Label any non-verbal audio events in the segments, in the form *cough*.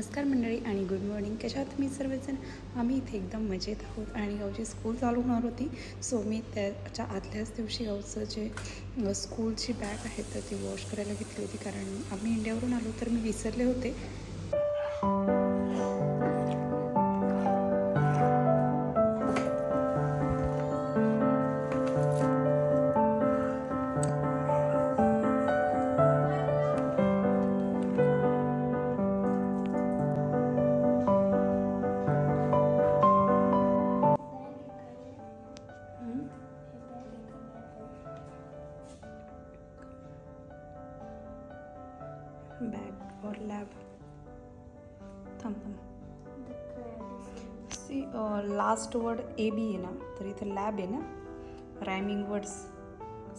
नमस्कार मंडळी आणि गुड मॉर्निंग कशा आहात तुम्ही सर्वजण? आम्ही इथे एकदम मजेत आहोत आणि गावची स्कूल चालू होणार होती. सो मी त्याच्या आदल्याच दिवशी गावचं जे स्कूलची बॅग आहे तर ती वॉश करायला घेतली होती. कारण आम्ही इंडियावरून आलो तर मी विसरले होते. बॅग और लॅब थांब थांब see last word A B आहे ना तर इथे लॅब आहे ना रायमिंग वर्ड्स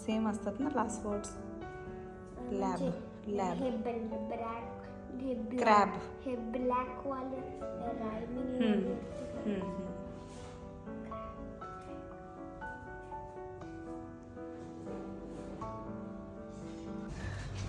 सेम असतात ना last words lab lab Crab. हे ब्लॅक वाले रायमिंग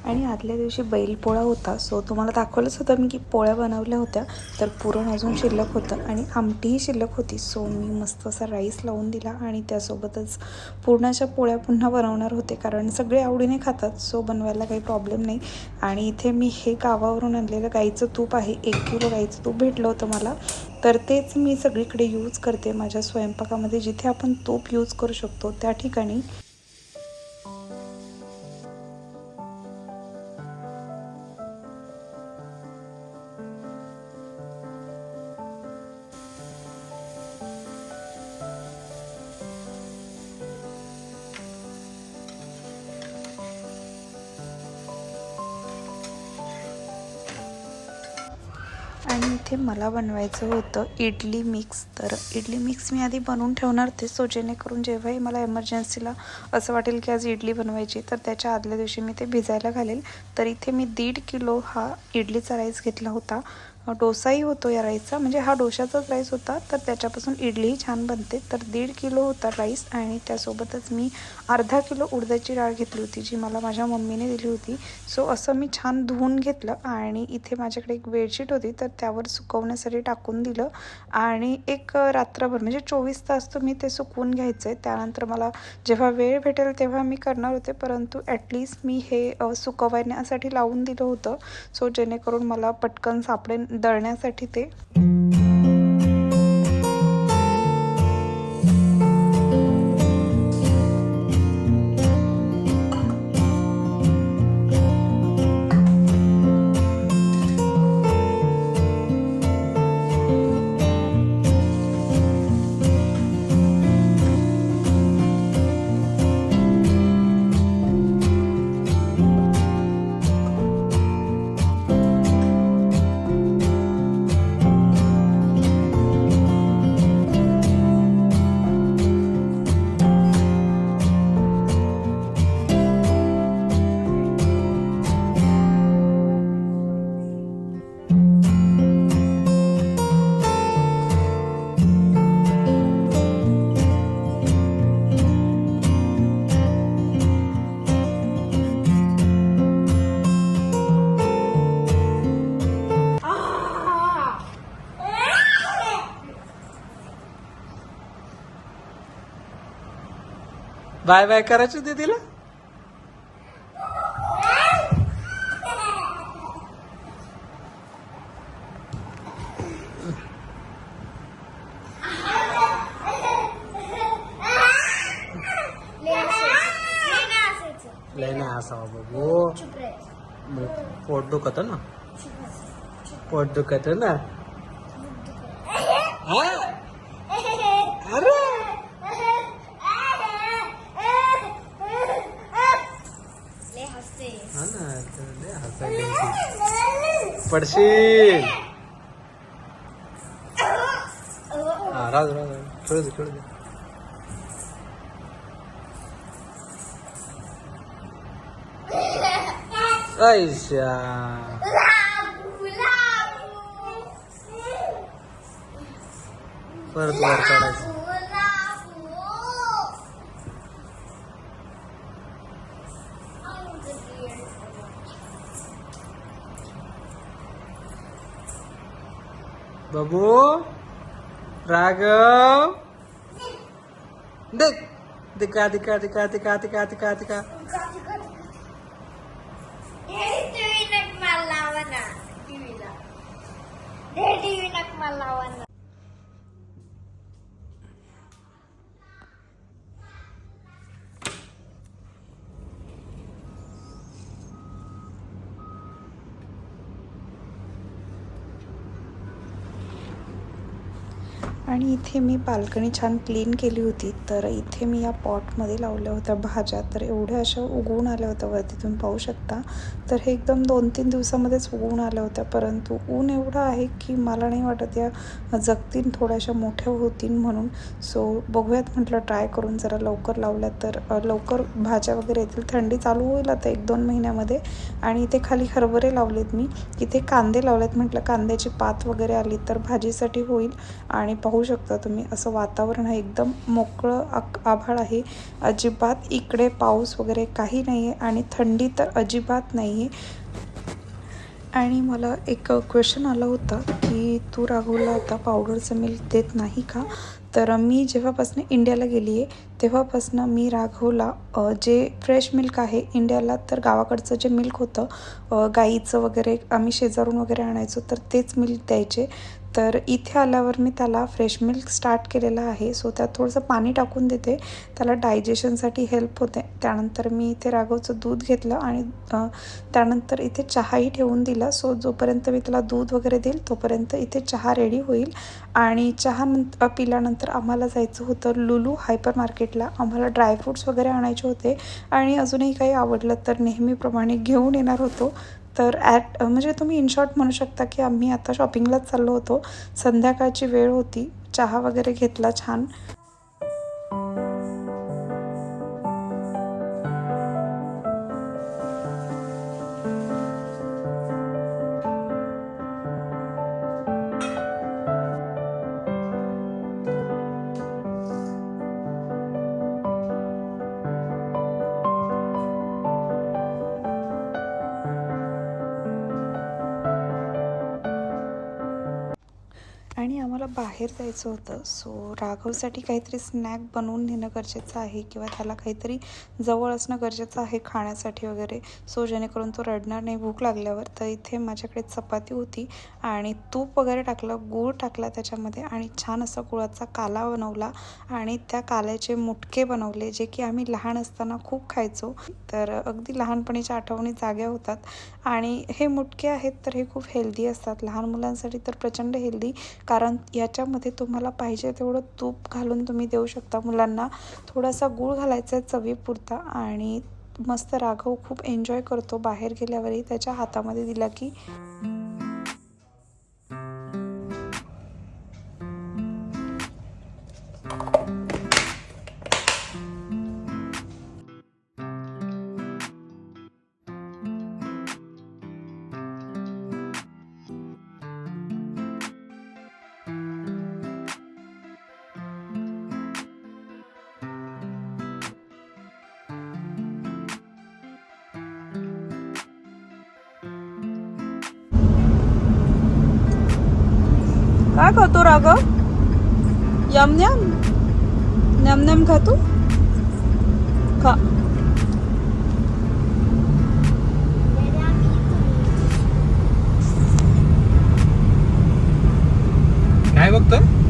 आणि आदल्या दिवशी बैलपोळा होता. सो तुम्हाला दाखवलंच होतं मी की पोळ्या बनवल्या होत्या तर पुरण अजून शिल्लक होतं आणि आमटीही शिल्लक होती. सो मी मस्त असा राईस लावून दिला आणि त्यासोबतच पुरणाच्या पोळ्या पुन्हा बनवणार होते कारण सगळे आवडीने खातात. सो बनवायला काही प्रॉब्लेम नाही. आणि इथे मी हे गावावरून आणलेलं गाईचं तूप आहे. एक किलो गाईचं तूप भेटलं होतं मला. तर तेच मी सगळीकडे यूज करते माझ्या स्वयंपाकामध्ये. जिथे आपण तूप यूज करू शकतो त्या ठिकाणी. मला बनवायचं होतं इडली मिक्स तर इडली मिक्स मी आधी बनवून ठेवणार ते. सो जेणेकरून जेव्हाही मला एमर्जन्सीला असं वाटेल की आज इडली बनवायची तर त्याच्या आदल्या दिवशी मी ते भिजायला घालेल. तर इथे मी दीड किलो हा इडलीचा राईस घेतला होता. डोसाही होतो या राईसचा म्हणजे हा डोशाचाच राईस होता तर त्याच्यापासून इडलीही छान बनते. तर दीड किलो होता राईस आणि त्यासोबतच मी अर्धा किलो उडदाची डाळ घेतली होती जी मला माझ्या मम्मीने दिली होती. सो असं मी छान धुवून घेतलं आणि इथे माझ्याकडे एक बेडशीट होती तर त्यावर सुकवण्यासाठी टाकून दिलं. आणि एक रात्रभर म्हणजे चोवीस तास तुम्ही ते सुकवून घ्यायचं. आहे त्यानंतर मला जेव्हा वेळ भेटेल तेव्हा मी करणार होते परंतु ॲटलिस्ट मी हे सुकवण्यासाठी लावून दिलं होतं. सो जेणेकरून मला पटकन सापडेल दळण्यासाठी ते. बाय बाय करायची नाही असावा बाबू. पोट दुखत ना? पोट दुखत ना? हा? अरे हा ना तर लय येते. पडशील. हा राज. खेळू दे खेळू बाबू राघव देख दिका दिका दिका दिका दिका दिका दिका टीव्ही नक मला लावा ना टीव्हीला आणि इथे मी बाल्कनी छान क्लीन केली होती. तर इथे मी या पॉटमध्ये लावल्या होत्या भाज्या. तर एवढ्या अशा उगवून आल्या होत्या वरती तुम्ही पाहू शकता. तर हे एकदम दोन तीन दिवसामध्येच उगवून आल्या होत्या. परंतु ऊन एवढं आहे की मला नाही वाटत या जगतील थोड्याशा मोठ्या होतील म्हणून. सो बघूयात म्हटलं ट्राय करून जरा लवकर लावल्या तर लवकर भाज्या वगैरे येतील. थंडी चालू होईल आता एक दोन महिन्यामध्ये. आणि इथे खाली हरभरे लावलेत मी. इथे कांदे लावलेत म्हटलं. कांद्याची पात वगैरे आली तर भाजीसाठी होईल. आणि पाहू शकता. तुम्ही असं वातावरण आहे एकदम मोकळं आक आभाळ आहे. अजिबात इकडे पाऊस वगैरे काही नाही आहे आणि थंडी तर अजिबात नाही आहे आणि मला एक क्वेश्चन आला होता की तू राघवला आता पावडरचं मिल्क देत नाही का? तर मी जेव्हापासून इंडियाला गेली आहे तेव्हापासून मी राघवला जे फ्रेश मिल्क आहे इंडियाला तर गावाकडचं जे मिल्क होतं गाईचं वगैरे आम्ही शेजारून वगैरे आणायचो तर तेच मिल्क द्यायचे. तर इथे आल्यावर मी त्याला फ्रेश मिल्क स्टार्ट केलेलं आहे. सो त्यात थोडंसं पाणी टाकून देते. त्याला डायजेशनसाठी हेल्प होते. त्यानंतर मी इथे राघवचं दूध घेतलं आणि त्यानंतर इथे चहाही ठेवून दिला. सो जोपर्यंत मी त्याला दूध वगैरे देईल तोपर्यंत इथे चहा रेडी होईल. आणि चहा नंतर पिल्यानंतर आम्हाला जायचं होतं लुलू हायपर मार्केटला आम्हाला ड्रायफ्रूट्स वगैरे आणायचे होते. आणि अजूनही काही आवडलं तर नेहमीप्रमाणे घेऊन येणार होतो. तर ॲट म्हणजे तुम्ही इन शॉर्ट म्हणू शकता की आम्ही आता शॉपिंगलाच चाललो होतो. संध्याकाळची वेळ होती. चहा वगैरे घेतला छान. बाहेर जायचं होतं. सो राघवसाठी काहीतरी स्नॅक बनवून नेणं गरजेचं आहे किंवा त्याला काहीतरी जवळ असणं गरजेचं आहे खाण्यासाठी वगैरे. सो जेणेकरून तो रडणार नाही भूक लागल्यावर. तर इथे माझ्याकडे चपाती होती आणि तूप वगैरे टाकलं गूळ टाकला त्याच्यामध्ये आणि छान असा गुळाचा काला बनवला आणि त्या काल्याचे मुटके बनवले जे की आम्ही लहान असताना खूप खायचो. तर अगदी लहानपणीच्या आठवणी जाग्या होतात. आणि हे मुटके आहेत तर हे खूप हेल्दी असतात. लहान मुलांसाठी तर प्रचंड हेल्दी कारण याच्यामध्ये तुम्हाला पाहिजे तेवढं तूप घालून तुम्ही देऊ शकता मुलांना. थोडासा गूळ घालायचा आहे चवीपुरता आणि मस्त राघव खूप एन्जॉय करतो बाहेर गेल्यावरही त्याच्या हातामध्ये दिला की. यम न्याम नम नम खातो खा काय बघतोय?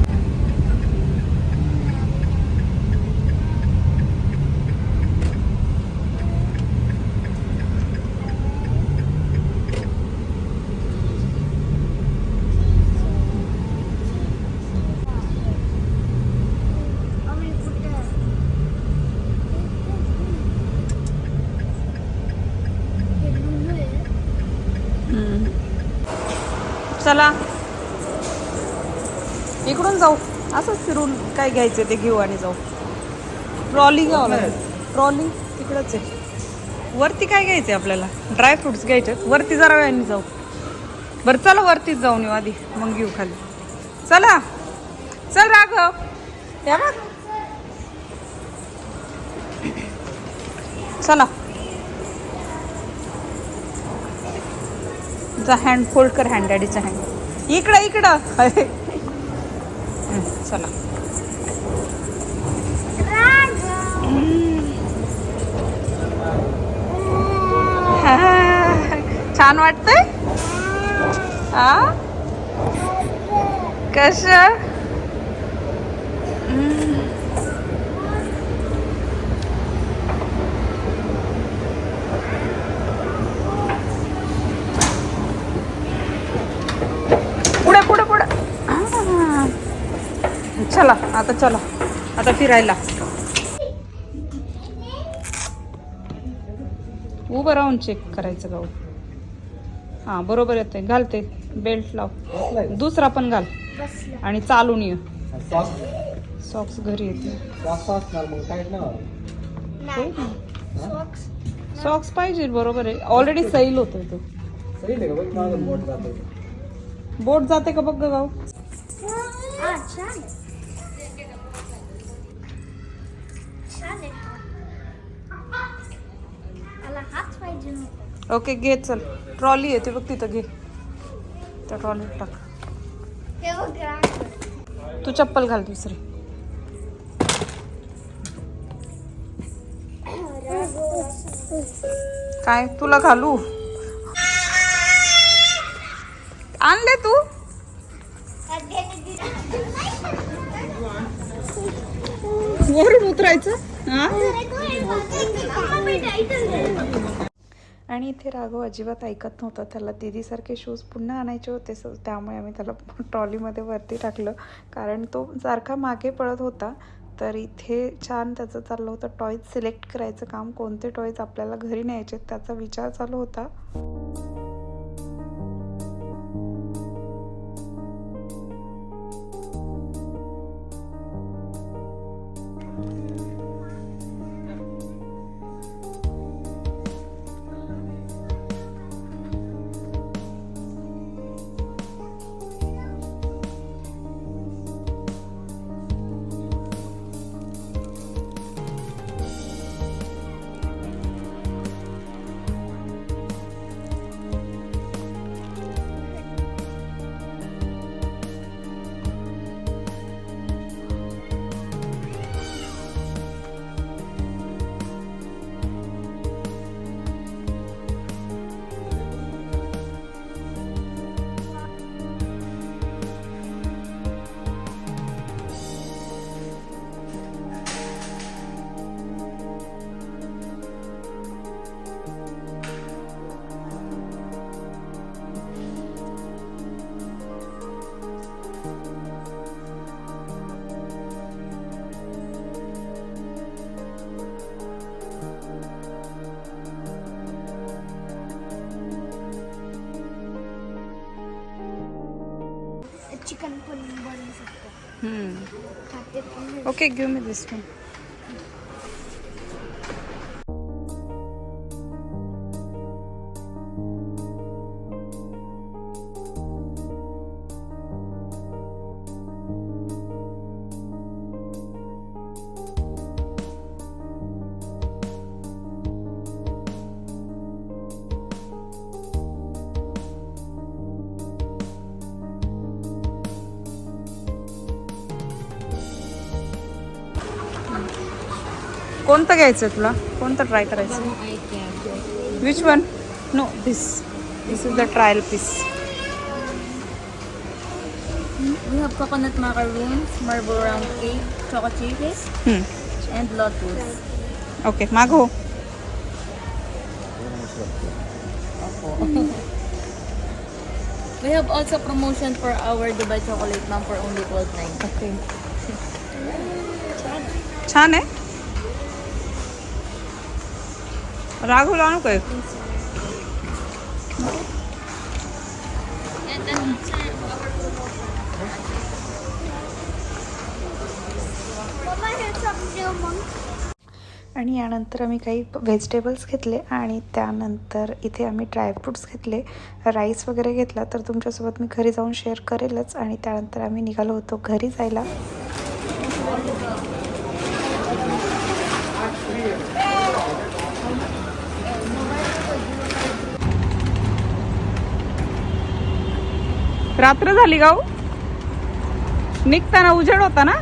चला. इकडून जाऊ. असंच फिरून काय घ्यायचं ते घेऊ आणि जाऊ. ट्रॉली घ्यावं लागेल. ट्रॉली तिकडंच आहे. वरती काय घ्यायचं आपल्याला? ड्रायफ्रुट्स घ्यायचे वरती जरा वेळाने जाऊ. बरं चला वरतीच जाऊन येऊ आधी मग घेऊ खाली. चला. चल राघव. या चला. जा हँड फोल्ड कर हँड डॅडीचा हँड इकडं इकडं. चला. *laughs* छान वाटतंय? हा कस? चला आता चला. आता फिरायला. उभं राहून चेक करायचं गाऊ हा बरोबर येते घालते बेल्ट लाव. दुसरा पण घाल. बसला आणि चालून ये. सॉक्स सॉक्स घरी येते सॉक्स असणार मग काय ना नाही सॉक्स सॉक्स पाहिजे बरोबर आहे. ऑलरेडी सैल होतोय तो. बोट जाते बोट जाते का बघ ग गाऊ छान हा. मला हाच पाहिजे ओके घे चल. ट्रॉली येते बघ तिथं घे. त्या ट्रॉलीत टाक. हे. तू चप्पल घाल दुसरी. काय तुला घालू? आणले तू? वरून उतरायचं? आणि इथे राघव अजिबात ऐकत नव्हता. त्याला दीदीसारखे शूज पुन्हा आणायचे होते. सो त्यामुळे आम्ही त्याला ट्रॉलीमध्ये वरती टाकलं. कारण तो सारखा मागे पळत होता. तर इथे छान त्याचं चाललं होतं. टॉयज सिलेक्ट करायचं काम. कोणते टॉयज आपल्याला घरी न्यायचे त्याचा विचार चालू होता. खाते पण ओके घेऊ मी कोणतं घ्यायचं तुला कोणतं ट्राय करायचं which one no this this is the trial piece We have coconut macaroons, marble round cake, chocolate chips, and lotus. Okay मागो *laughs* We have also promotion for our Dubai chocolate ma'am for only 12.9. Okay छान आहे Raghav आणू काय आणि यानंतर आम्ही काही vegetables घेतले आणि त्यानंतर इथे आम्ही ड्रायफ्रूट्स घेतले. राईस वगैरे घेतला तर तुमच्यासोबत मी घरी जाऊन शेअर करेलच. आणि त्यानंतर आम्ही निघालो होतो घरी जायला. रात्र झाली गाऊ. निघताना उजेड होता ना?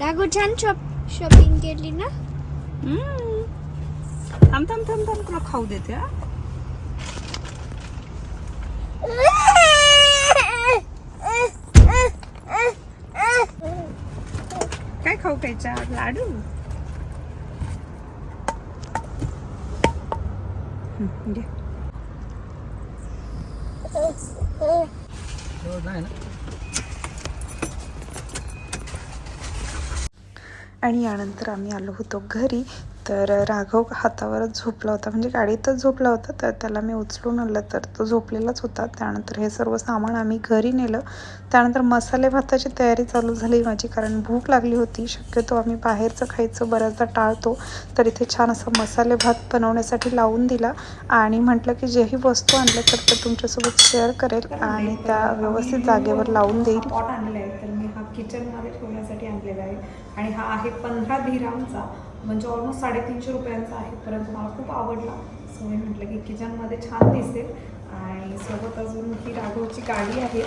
राघू छान शॉप शॉपिंग केली ना थांब थांब थांब थांब तुला खाऊ देते हा खायच्या लाडू? हं, आणि यानंतर आम्ही आलो होतो घरी. तर राघव हातावरच झोपला होता. म्हणजे गाडीतच झोपला होता तर त्याला मी उचलून आणलं. तर तो झोपलेलाच होता. त्यानंतर हे सर्व सामान आम्ही घरी नेलं. त्यानंतर मसाले भाताची तयारी चालू झाली माझी कारण भूक लागली होती. शक्यतो आम्ही बाहेरचं खायचं बऱ्याचदा टाळतो. तर इथे छान असा मसाले भात बनवण्यासाठी लावून दिला आणि म्हटलं की जेही वस्तू आणल्या तर ते तुमच्यासोबत शेअर करेल आणि त्या व्यवस्थित जागेवर लावून देईल. पॉट आणलेला आहे. तर मी हा किचनमध्ये ठेवण्यासाठी आणलेला आहे. आणि हा आहे पंधरा धीरामचा म्हणजे ऑलमोस्ट साडेतीनशे रुपयांचा आहे. परंतु मला खूप आवडला. सो मी म्हटलं की किचनमध्ये छान दिसेल. आणि सोबत अजून ही राघवची गाडी आहे.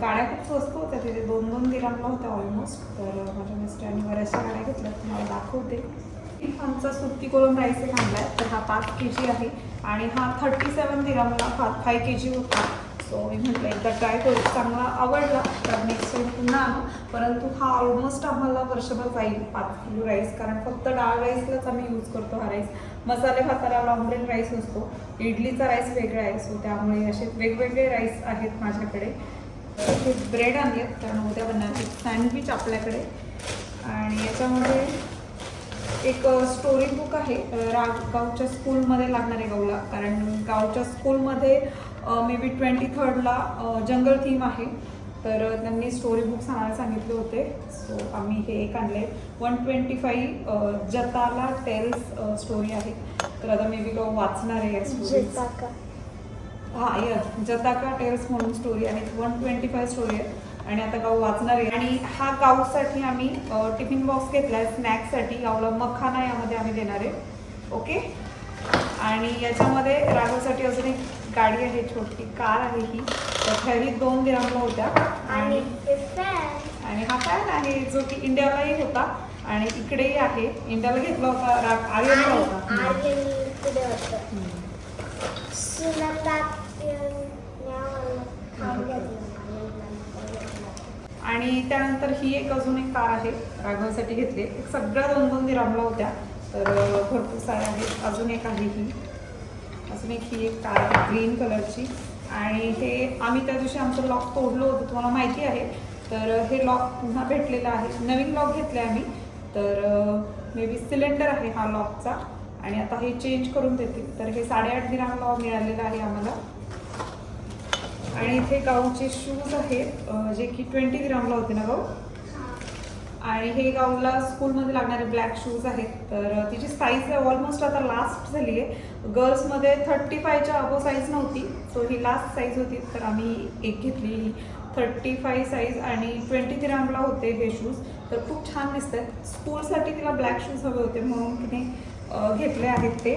गाड्या खूप स्वस्त होत्या. तिथे दोन दोन दिरांना होत्या ऑलमोस्ट तर माझ्या मिस्टरांनी बऱ्याचशा गाड्या घेतल्या. तुम्हाला दाखवते. आमचा सुट्टी कोलम राईस एक आणला आहे तर हा पाच के जी आहे. आणि हा थर्टी सेवन दिरामला फा फाय के जी होता. सो मी म्हटलं एकदा ट्राय करू. चांगला आवडला. तर नेक्स्ट टाइम पुन्हा आणू. परंतु हा ऑलमोस्ट आम्हाला वर्षभर जाईल पाच किलो राईस कारण फक्त डाळ राईसलाच आम्ही यूज करतो हा राईस मसाले भाताला लॉंग ग्रेन राईस असतो. इडलीचा राईस वेगळा आहे. सो त्यामुळे असे वेगवेगळे राईस आहेत माझ्याकडे. हे ब्रेड आहेत. कारण उद्या बनवायचे सँडविच आपल्याकडे. आणि याच्यामध्ये एक स्टोरी बुक आहे. राग गावच्या स्कूलमध्ये लागणार आहे गावला. कारण गावच्या स्कूलमध्ये may be twenty थर्डला jungle theme आहे. तर त्यांनी स्टोरी बुक सांगायला सांगितले होते. सो आम्ही हे एक आणले. One twenty five Jataka tales story आहे. तर आता मे बी गाव वाचणार आहे हा यस जताका टेल्स म्हणून स्टोरी आहे. वन ट्वेंटी फाय स्टोरी आहे. आणि आता गाव वाचणार आहे. आणि हा गावसाठी आम्ही टिफिन बॉक्स घेतला आहे. स्नॅक्ससाठी गावला मखाना यामध्ये आम्ही देणार आहे. ओके आणि याच्यामध्ये राघवसाठी अजून एक गाडी आहे छोटी कार आहे ही. तर दोन दिरांना होत्या. आणि आणि हा फॅन आहे जो की इंडियालाही होता. आणि इकडेही आहे. इंडियाला घेतला होता आर्यनला आणि होता. आणि त्यानंतर ही एक अजून एक कार आहे राघवसाठी घेतली. सगळ्या दोन दोन दिरामला होत्या. तर भरपूर साऱ्या आहेत. अजून एक आहे ही. अजून एक ही एक कार ग्रीन कलरची. आणि हे आम्ही त्या दिवशी आमचं लॉक तोडलं होतं तुम्हाला माहिती आहे. तर हे लॉक पुन्हा भेटलेलं आहे. नवीन लॉक घेतले आम्ही. तर मे बी सिलेंडर आहे हा लॉकचा. आणि आता हे चेंज करून देतील. तर हे साडेआठ दिरामला मिळालेलं आहे आम्हाला. आणि इथे गाऊचे शूज आहेत. जे की ट्वेंटी ग्रामला होते ना गाऊ आणि हे गाऊनला स्कूलमध्ये लागणारे ब्लॅक शूज आहेत. तर तिची साईज ऑलमोस्ट आता लास्ट झाली आहे. गर्ल्समध्ये थर्टी फायच्या अबो साईज नव्हती. सो ही लास्ट साईज होती. तर आम्ही एक घेतली ही थर्टी फाय साईज आणि ट्वेंटी ग्रॅमला होते हे शूज तर खूप छान दिसत आहेत स्कूलसाठी तिला ब्लॅक शूज हवे होते म्हणून तिने घेतले आहेत ते.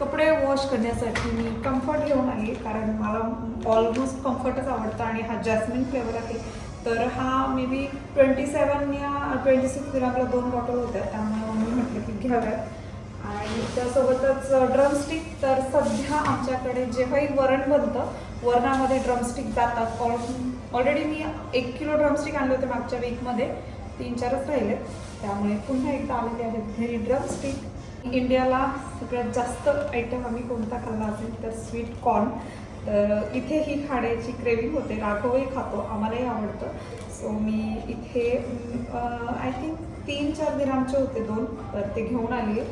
कपडे वॉश करण्यासाठी मी कम्फर्ट घेऊन आली कारण मला ऑलमोस्ट कम्फर्टच आवडतं आणि हा जॅस्मिन फ्लेवर आहे. तर हा मे बी ट्वेंटी सेवन या ट्वेंटी सिक्स आपल्या दोन बॉटल होत्या त्यामुळे मी म्हटलं की घ्याव्यात. आणि त्यासोबतच ड्रमस्टिक तर सध्या आमच्याकडे जेव्हाही वरण बनतं वरणामध्ये ड्रमस्टिक जातात. ऑलरेडी मी एक किलो ड्रमस्टिक आणले होते मागच्या वीकमध्ये तीन चारच राहिले. त्यामुळे पुन्हा एकदा आलेले आहेत घरी ड्रमस्टिक इंडियाला सगळ्यात जास्त आयटम आम्ही कोणता खाल्ला असेल तर स्वीट कॉर्न तर इथे ही खाण्याची क्रेविंग होते. राघवही खातो. आम्हालाही आवडतं. सो मी इथे आय थिंक तीन चार दिनांचे होते दोन तर ते घेऊन आले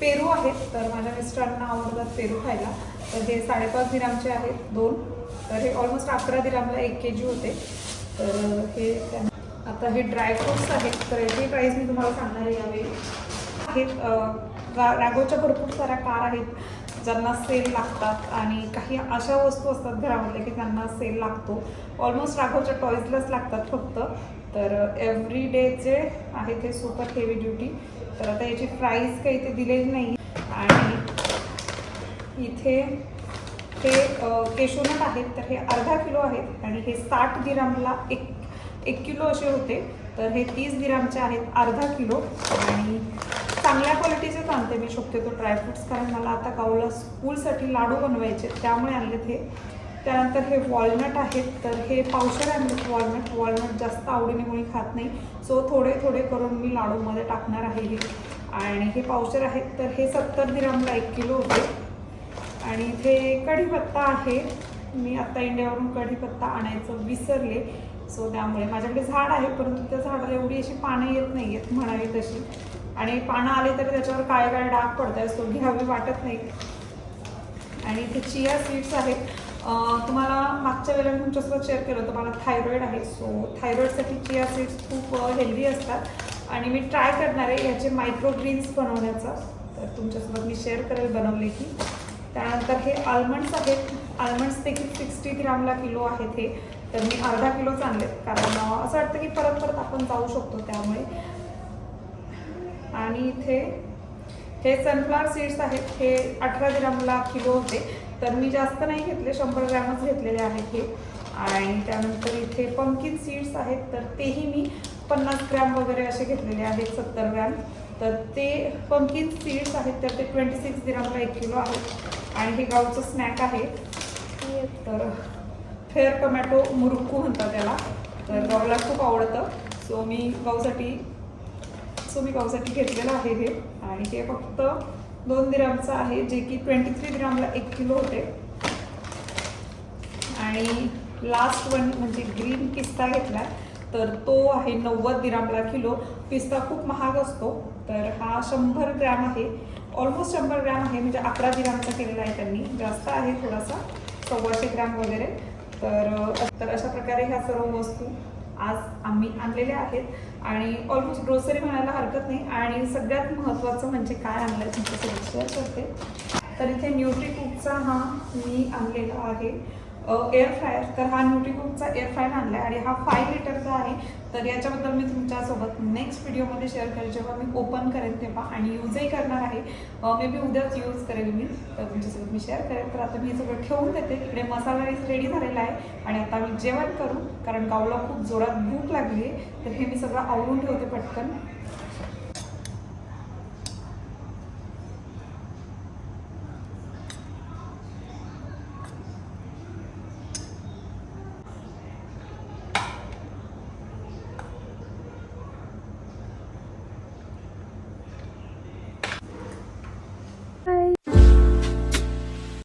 पेरू आहेत तर माझ्या मिस्टरांना आवडतात पेरू खायला. तर हे साडेपाच दिरामचे आहेत दोन. तर हे ऑलमोस्ट अकरा दिरामला एक के जी होते. तर हे आता हे ड्रायफ्रुट्स आहेत तर याची प्राईस मी तुम्हाला सांगणार आहे यावेळी. आहेत अं, भरपूर साऱ्या कार आहेत. ज्यांना सेल लागतात आणि काही अशा वस्तू असतात घरामधल्या की त्यांना सेल लागतो. ऑलमोस्ट राघवच्या टॉईजलाच लागतात फक्त. तर एव्हरी डे जे आहे ते सुपर हेवी ड्युटी तर आता याची प्राईस काही ते दिलेली नाही. आणि इथे हे केशोनट आहेत. तर हे अर्धा किलो आहेत. आणि हे साठ दिरामला एक एक किलो असे होते. तर हे तीस दिरामचे आहेत अर्धा किलो. आणि चांगल्या क्वालिटीचेच आणते मी शक्यतो ड्रायफ्रुट्स कारण मला आता गावला स्कूलसाठी लाडू बनवायचे त्यामुळे आणले हे. त्यानंतर हे वॉलनट आहेत तर हे पावशर आणलेत वॉलनट वॉलनट जास्त आवडीने कोणी खात नाही. सो थोडे थोडे करून मी लाडूमध्ये टाकणार आहे हे. आणि हे पावचर आहेत तर हे सत्तर दिरामला एक किलो होते आणि इथे कढीपत्ता आहे. मी आत्ता इंडियावरून कढीपत्ता आणायचं विसरले. सो त्यामुळे माझ्याकडे झाड आहे परंतु त्या झाडाला एवढी अशी पानं येत नाही आहेत म्हणावी तशी. आणि पानं आली तरी त्याच्यावर काय काय डाग पडत आहे सो घ्यावी वाटत नाही आणि इथे चिया सीड्स आहेत. तुम्हाला मागच्या वेळेला मी तुमच्यासोबत शेअर केलं होतं मला थायरॉईड आहे. सो थायरॉईडसाठी चिया सीड्स खूप हेल्दी असतात. आणि मी ट्राय करणार आहे याचे मायक्रो ग्रीन्स बनवण्याचा. तर तुमच्यासोबत मी शेअर करेल बनवले की. त्यानंतर हे आल्मंड्स आहेत. आल्मंड्स देखील सिक्स्टी ग्रामला किलो आहेत हे. तर मी अर्धा किलोच आणलेत. कारण असं वाटतं की परत परत आपण जाऊ शकतो त्यामुळे. आणि इथे हे सनफ्लावर सीड्स आहेत हे अठरा ग्रामला किलो होते. तर मी जास्त नाही घेतले शंभर ग्रॅमच घेतलेले आहेत हे. आणि त्यानंतर इथे पंकिन सीड्स आहेत तर तेही मी पन्नास ग्रॅम वगैरे असे घेतलेले आहेत सत्तर ग्रॅम. तर ते पंकिन सीड्स आहेत तर ते ट्वेंटी सिक्स ग्रामला एक किलो आहेत. आणि हे गावचं स्नॅक आहे. तर फेअर टोमॅटो मुरुक्कू म्हणतात त्याला. तर गावला खूप आवडतं. सो मी गावसाठी सो मी गावसाठी घेतलेलं आहे हे. आणि हे फक्त दोन ग्रामचं आहे जे की ट्वेंटी थ्री ग्रामला एक किलो होते. आणि लास्ट वन म्हणजे ग्रीन पिस्ता घेतला तर तो आहे नव्वद ग्रामला किलो. पिस्ता खूप महाग असतो तर हा शंभर ग्रॅम आहे. ऑलमोस्ट शंभर ग्रॅम आहे म्हणजे अकरा ग्रामचा केलेला आहे त्यांनी. जास्त आहे थोडासा सव्वाशे ग्रॅम वगैरे. तर तर अशा प्रकारे ह्या सर्व वस्तू आज आम्ही आणलेले आहेत. आणि ऑलमोस्ट ग्रोसरी म्हणायला हरकत नाही. आणि सगळ्यात महत्त्वाचं म्हणजे काय आणलं आहे तुमच्यासोबत? शेअर करते. तर इथे न्यूट्रीकुकचा हा मी आणलेला आहे. एअर फ्रायर तर हा न्यूट्रीकुकचा एअर फ्रायर आणला आहे आणि हा फाय लिटरचा आहे तर याच्याबद्दल मी तुमच्यासोबत नेक्स्ट व्हिडिओमध्ये शेअर करेल. जेव्हा मी ओपन करेन तेव्हा आणि यूजही करणार आहे मे बी उद्याच यूज करेल मी तर तुमच्यासोबत मी शेअर करेल. तर आता मी हे सगळं ठेवून देते. इकडे मसाला राईस रेडी झालेला आहे आणि आता मी जेवण करू कारण गावला खूप जोरात भूक लागली आहे. तर हे मी सगळं आवरून ठेवते पटकन.